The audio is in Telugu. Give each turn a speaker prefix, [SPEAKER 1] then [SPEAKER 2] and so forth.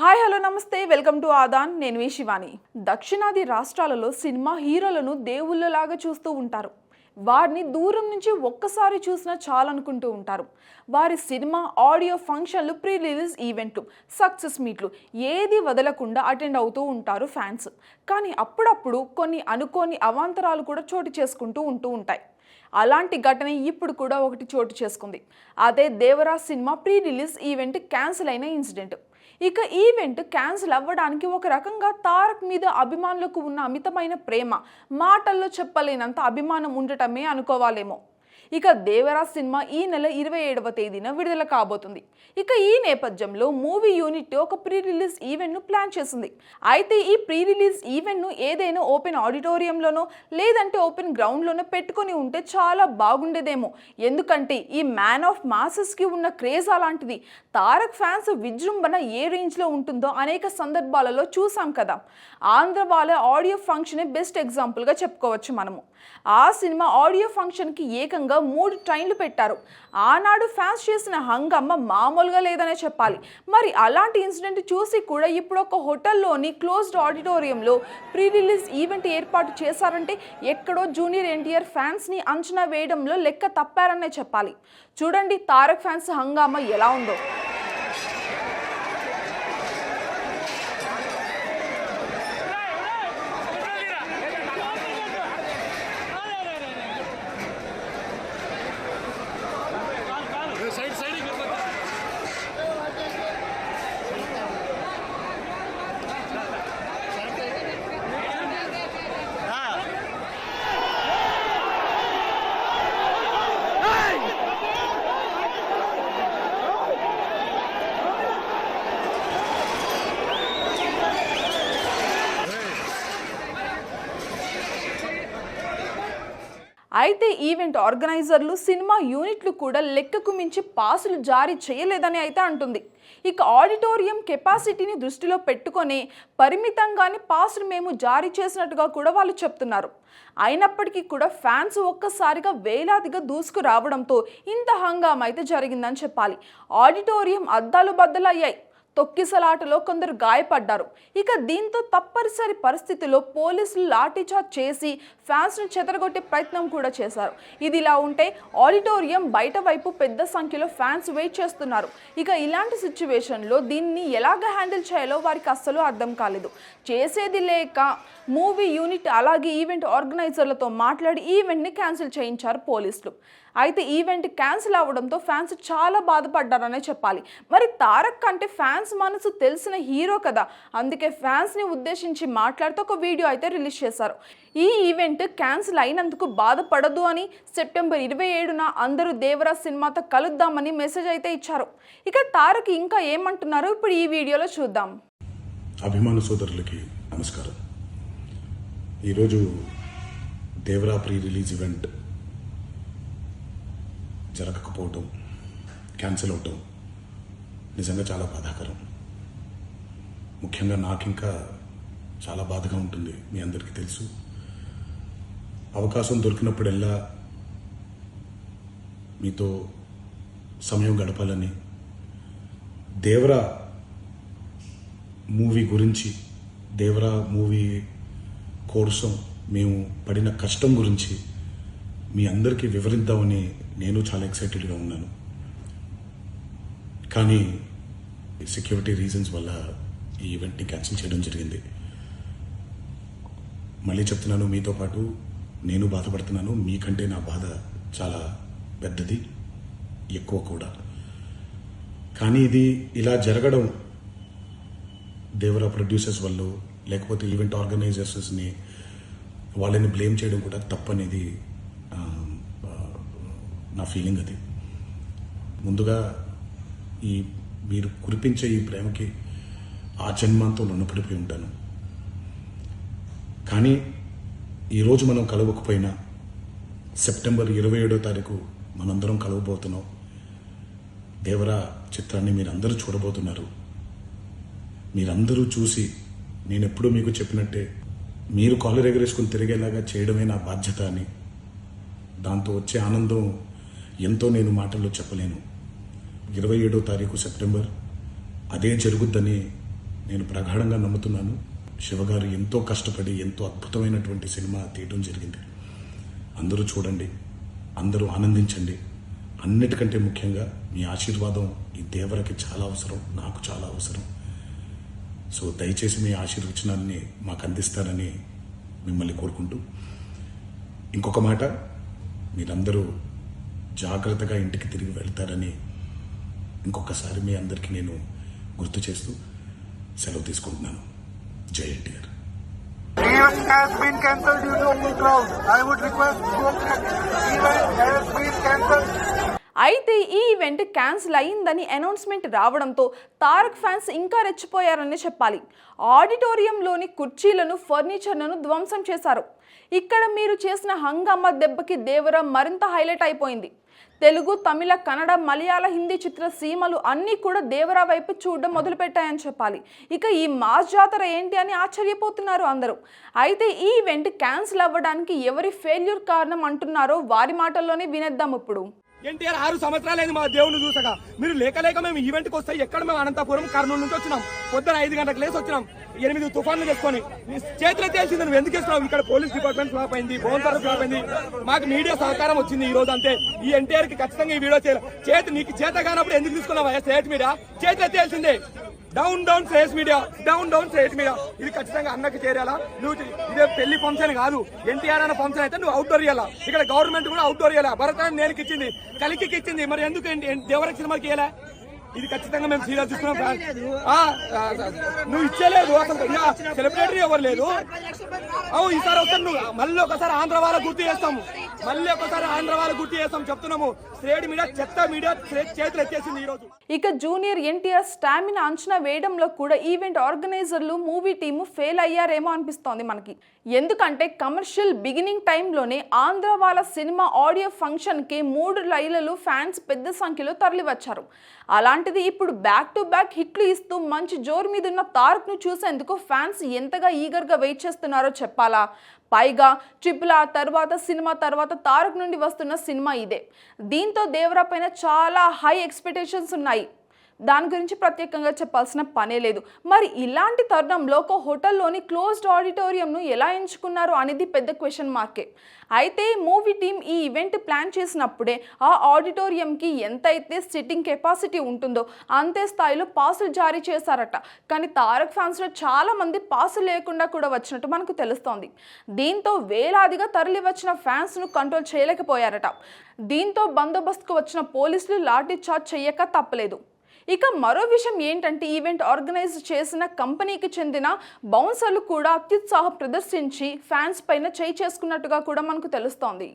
[SPEAKER 1] హాయ్ హలో నమస్తే. Welcome to Aadan. నేను మీ శివాని. దక్షిణాది రాష్ట్రాలలో సినిమా హీరోలను దేవుళ్ళలాగా చూస్తూ ఉంటారు. వారిని దూరం నుంచి ఒక్కసారి చూసినా చాలనుకుంటూ ఉంటారు. వారి సినిమా ఆడియో ఫంక్షన్లు ప్రీ రిలీజ్ ఈవెంట్లు సక్సెస్ మీట్లు ఏది వదలకుండా అటెండ్ అవుతూ ఉంటారు ఫ్యాన్స్. కానీ అప్పుడప్పుడు కొన్ని అనుకోని అవాంతరాలు కూడా చోటు చేసుకుంటూ ఉంటూ ఉంటాయి. అలాంటి ఘటన ఇప్పుడు కూడా ఒకటి చోటు చేసుకుంది. అదే Devara cinema pre release event cancel అయిన ఇన్సిడెంట్. ఇక ఈవెంట్ క్యాన్సిల్ అవ్వడానికి ఒక రకంగా తారక్ మీద అభిమానులకు ఉన్న అమితమైన ప్రేమ. మాటల్లో చెప్పలేనంత అభిమానం ఉండటమే అనుకోవాలేమో. ఇక దేవరాజ్ సినిమా ఈ నెల ఇరవై ఏడవ తేదీన విడుదల కాబోతుంది. ఇక ఈ నేపథ్యంలో మూవీ యూనిట్ ఒక ప్రీ రిలీజ్ ఈవెంట్ను ప్లాన్ చేసింది. అయితే ఈ ప్రీ రిలీజ్ ఈవెంట్ను ఏదైనా ఓపెన్ ఆడిటోరియంలోనో లేదంటే ఓపెన్ గ్రౌండ్లోనో పెట్టుకొని ఉంటే చాలా బాగుండేదేమో. ఎందుకంటే ఈ మ్యాన్ ఆఫ్ మాసెస్కి ఉన్న క్రేజ్ అలాంటిది. తారక్ ఫ్యాన్స్ విజృంభణ ఏ రేంజ్లో ఉంటుందో అనేక సందర్భాలలో చూసాం కదా. ఆంధ్ర వాళ్ళ ఆడియో ఫంక్షనే బెస్ట్ ఎగ్జాంపుల్గా చెప్పుకోవచ్చు మనము. ఆ సినిమా ఆడియో ఫంక్షన్కి ఏకంగా మూడు ట్రైన్లు పెట్టారు. ఆనాడు ఫ్యాన్స్ చేసిన హంగమ్మ మామూలుగా లేదనే చెప్పాలి. మరి అలాంటి ఇన్సిడెంట్ చూసి కూడా ఇప్పుడు ఒక హోటల్లోని క్లోజ్డ్ ఆడిటోరియంలో ప్రీ రిలీజ్ ఈవెంట్ ఏర్పాటు చేశారంటే ఎక్కడో జూనియర్ ఎన్టీఆర్ ఫ్యాన్స్ని అంచనా వేయడంలో లెక్క తప్పారనే చెప్పాలి. చూడండి తారక్ ఫ్యాన్స్ హంగామా ఎలా ఉందో. అయితే ఈవెంట్ ఆర్గనైజర్లు సినిమా యూనిట్లు కూడా లెక్కకు మించి పాసులు జారీ చేయలేదని అయితే అంటుంది. ఇక ఆడిటోరియం కెపాసిటీని దృష్టిలో పెట్టుకొని పరిమితంగానే పాసులు మేము జారీ చేసినట్టుగా కూడా వాళ్ళు చెప్తున్నారు. అయినప్పటికీ కూడా ఫ్యాన్స్ ఒక్కసారిగా వేలాదిగా దూసుకురావడంతో ఇంత హంగామైతే అయితే జరిగిందని చెప్పాలి. ఆడిటోరియం అద్దాలు బద్దలయ్యాయి. తొక్కిసలాటలో కొందరు గాయపడ్డారు. ఇక దీంతో తప్పనిసరి పరిస్థితిలో పోలీసులు లాఠీచార్జ్ చేసి ఫ్యాన్స్ను చెదరగొట్టే ప్రయత్నం కూడా చేశారు. ఇది ఇలా ఉంటే ఆడిటోరియం బయట వైపు పెద్ద సంఖ్యలో ఫ్యాన్స్ వెయిట్ చేస్తున్నారు. ఇక ఇలాంటి సిచ్యువేషన్లో దీన్ని ఎలాగ హ్యాండిల్ చేయాలో వారికి అస్సలు అర్థం కాలేదు. చేసేది లేక మూవీ యూనిట్ అలాగే ఈవెంట్ ఆర్గనైజర్లతో మాట్లాడి ఈవెంట్ని క్యాన్సిల్ చేయించారు పోలీసులు. అయితే ఈవెంట్ క్యాన్సిల్ అవ్వడంతో ఫ్యాన్స్ చాలా బాధపడ్డారనే చెప్పాలి. మరి తారక్ అంటే ఫ్యాన్స్ మనసు తెలిసిన హీరో కదా. అందుకే ఫ్యాన్స్ని ఉద్దేశించి మాట్లాడుతూ ఒక వీడియో అయితే రిలీజ్ చేశారు. ఈ ఈవెంట్ క్యాన్సిల్ అయినందుకు బాధపడదు అని సెప్టెంబర్ ఇరవై ఏడున అందరూ దేవరా సినిమాతో కలుద్దామని మెసేజ్ అయితే ఇచ్చారు. ఇక తారక్ ఇంకా ఏమంటున్నారో ఇప్పుడు ఈ వీడియోలో చూద్దాం.
[SPEAKER 2] అభిమాన సోదరులకి నమస్కారం. ఈరోజు దేవరా ప్రీ రిలీజ్ ఈవెంట్ జరగకపోవటం క్యాన్సిల్ అవటం నిజంగా చాలా బాధాకరం. ముఖ్యంగా నాకు ఇంకా చాలా బాధగా ఉంటుంది మీ అందరికీ తెలుసు. అవకాశం దొరికినప్పుడల్లా మీతో సమయం గడపాలని దేవరా మూవీ గురించి దేవరా మూవీ కోసం మేము పడిన కష్టం గురించి మీ అందరికీ వివరిద్దామని నేను చాలా ఎక్సైటెడ్గా ఉన్నాను. కానీ సెక్యూరిటీ రీజన్స్ వల్ల ఈ ఈవెంట్ని క్యాన్సిల్ చేయడం జరిగింది. మళ్ళీ చెప్తున్నాను మీతో పాటు నేను బాధపడుతున్నాను. మీకంటే నా బాధ చాలా పెద్దది ఎక్కువ కూడా. కానీ ఇది ఇలా జరగడం దేవరా ప్రొడ్యూసర్స్ వల్ల లేకపోతే ఈవెంట్ ఆర్గనైజర్స్ని వాళ్ళని బ్లేమ్ చేయడం కూడా తప్పనేది నా ఫీలింగ్ అది. ముందుగా ఈ మీరు కురిపించే ఈ ప్రేమకి ఆ జన్మాంతో రుణపడిపోయి ఉంటాను. కానీ ఈరోజు మనం కలవకపోయినా సెప్టెంబర్ ఇరవై ఏడో తారీఖు మనందరం కలవబోతున్నాం. దేవరా చిత్రాన్ని మీరందరూ చూడబోతున్నారు. మీరందరూ చూసి నేను ఎప్పుడూ మీకు చెప్పినట్టే మీరు కాలర్ ఎగరేసుకుని తిరిగేలాగా చేయడమే నా బాధ్యత అని. దాంతో వచ్చే ఆనందం ఎంతో నేను మాటల్లో చెప్పలేను. ఇరవై ఏడో తారీఖు సెప్టెంబర్. అదే జరుగుద్దని నేను ప్రగాఢంగా నమ్ముతున్నాను. శివగారు ఎంతో కష్టపడి ఎంతో అద్భుతమైనటువంటి సినిమా తీయటం జరిగింది. అందరూ చూడండి అందరూ ఆనందించండి. అన్నిటికంటే ముఖ్యంగా మీ ఆశీర్వాదం ఈ దేవరకి చాలా అవసరం నాకు చాలా అవసరం. సో దయచేసి మీ ఆశీర్వచనాన్ని మాకు అందిస్తారని మిమ్మల్ని కోరుకుంటూ. ఇంకొక మాట మీరందరూ జాగ్రత్తగా ఇంటికి తిరిగి వెళ్తారని ఇంకొకసారి మీ అందరికీ నేను గుర్తు చేస్తూ సెలవు తీసుకుంటున్నాను. జై NTR.
[SPEAKER 3] Event has been cancelled due to full crowd. I would request to event has been cancelled.
[SPEAKER 1] అయితే ఈ ఈవెంట్ క్యాన్సిల్ అయిందని అనౌన్స్మెంట్ రావడంతో తారక్ ఫ్యాన్స్ ఇంకా రెచ్చిపోయారని చెప్పాలి. ఆడిటోరియంలోని కుర్చీలను ఫర్నిచర్లను ధ్వంసం చేశారు. ఇక్కడ మీరు చేసిన హంగామా దెబ్బకి దేవరం మరింత హైలైట్ అయిపోయింది. తెలుగు తమిళ కన్నడ మలయాళ హిందీ చిత్ర సీమలు అన్నీ కూడా దేవరా వైపు చూడడం మొదలుపెట్టాయని చెప్పాలి. ఇక ఈ మాస్ జాతర ఏంటి అని ఆశ్చర్యపోతున్నారు అందరూ. అయితే ఈ ఈవెంట్ క్యాన్సిల్ అవ్వడానికి ఎవరి ఫెయిల్యూర్ కారణం అంటున్నారో వారి మాటల్లోనే వినేద్దాం ఇప్పుడు.
[SPEAKER 4] ఎన్టీఆర్ ఆరు సంవత్సరాలైంది మా దేవుని చూసగా మీరు లేక లేక మేము ఈవెంట్కి వస్తే ఎక్కడ మేము అనంతపురం కర్నూలు నుంచి వచ్చినాం. పొద్దున ఐదు గంటలకు లేసి వచ్చినాం. ఎనిమిది తుఫాన్లు తెచ్చుకొని నీ చేతిలో తెలిసింది నువ్వు ఎందుకు ఇస్తున్నావు ఇక్కడ పోలీస్ డిపార్ట్మెంట్ ఫ్లాప్ అయింది బోన్సార్ ఫ్లాప్ అయింది. మాకు మీడియా సహకారం వచ్చింది ఈ రోజు అంతే. ఈ ఎన్టీఆర్కి ఖచ్చితంగా ఈ వీడియో చేయాలి. చేతి నీకు చేత కానప్పుడు ఎందుకు తీసుకున్నావా స్టేట్ మీద. చేతిలో తెలిసిందే down down state media down down state media ఇది ఖచ్చితంగా అన్నకి చేరాలా. నువ్వు ఇదే పెళ్ళి ఫంక్షన్ కాదు. ఎన్టీఆర్ అన్న ఫంక్షన్ అయితే నువ్వు అవుట్డోర్ ఇవ్వాలా ఇక్కడ గవర్నమెంట్ కూడా అవుట్డోర్ ఇవ్వాలా భరతాన్ని నేను ఇచ్చింది. కలికి ఇచ్చింది. మరి ఎందుకు దేవరక్ష సినిమాకి ఇవ్వాలా ఇది ఖచ్చితంగా మేము సీరియల్ ఆ, నువ్వు ఇచ్చేలేదు అసలు. ఇంకా సెలబ్రిటీ ఎవరు లేదు? అవు ఈసారి వస్తాను నువ్వు. మళ్ళీ ఒకసారి ఆంధ్ర వాళ్ళ గుర్తు చేస్తాము. మళ్ళీ ఒకసారి ఆంధ్ర వాళ్ళ గుర్తు చేస్తాం చెప్తున్నాము. స్ట్రేట్ మీడియా చెత్త మీడియా చేతులు ఎత్తేసింది ఈరోజు.
[SPEAKER 1] ఇక జూనియర్ ఎన్టీఆర్ స్టామినా అంచనా వేయడంలో కూడా ఈవెంట్ ఆర్గనైజర్లు మూవీ టీము ఫెయిల్ అయ్యారేమో అనిపిస్తోంది మనకి. ఎందుకంటే కమర్షియల్ బిగినింగ్ టైంలోనే ఆంధ్ర వాళ్ళ సినిమా ఆడియో ఫంక్షన్కి మూడు లైలలు ఫ్యాన్స్ పెద్ద సంఖ్యలో తరలివచ్చారు. అలాంటిది ఇప్పుడు బ్యాక్ టు బ్యాక్ హిట్లు ఇస్తూ మంచి జోరు మీద ఉన్న తారక్ను చూసేందుకు ఫ్యాన్స్ ఎంతగా ఈగర్గా వెయిట్ చేస్తున్నారో చెప్పాలా? పైగా ట్రిపుల్ ఆర్ తర్వాత సినిమా తర్వాత తారక్ నుండి వస్తున్న సినిమా ఇదే. దీంతో దేవరా పైన చాలా హై ఎక్స్పెక్టేషన్స్ ఉన్నాయి. దాని గురించి ప్రత్యేకంగా చెప్పాల్సిన పనే లేదు. మరి ఇలాంటి తరుణంలో ఒక హోటల్లోని క్లోజ్డ్ ఆడిటోరియంను ఎలా ఎంచుకున్నారు అనేది పెద్ద క్వశ్చన్ మార్కే. అయితే మూవీ టీం ఈ ఈవెంట్ ప్లాన్ చేసినప్పుడే ఆ ఆడిటోరియంకి ఎంతైతే సిట్టింగ్ కెపాసిటీ ఉంటుందో అంతే స్థాయిలో పాసులు జారీ చేశారట. కానీ తారక్ ఫ్యాన్స్లో చాలామంది పాసులు లేకుండా కూడా వచ్చినట్టు మనకు తెలుస్తోంది. దీంతో వేలాదిగా తరలి వచ్చిన ఫ్యాన్స్ను కంట్రోల్ చేయలేకపోయారట. దీంతో బందోబస్తుకు వచ్చిన పోలీసులు లాఠీ చార్జ్ చేయక తప్పలేదు. ఇక మరో విషయం ఏంటంటే ఈవెంట్ ఆర్గనైజ్ చేసిన కంపెనీకి చెందిన బౌన్సర్లు కూడా అత్యుత్సాహం ప్రదర్శించి ఫ్యాన్స్ పైన చేయి చేసుకున్నట్టుగా కూడా మనకు తెలుస్తోంది.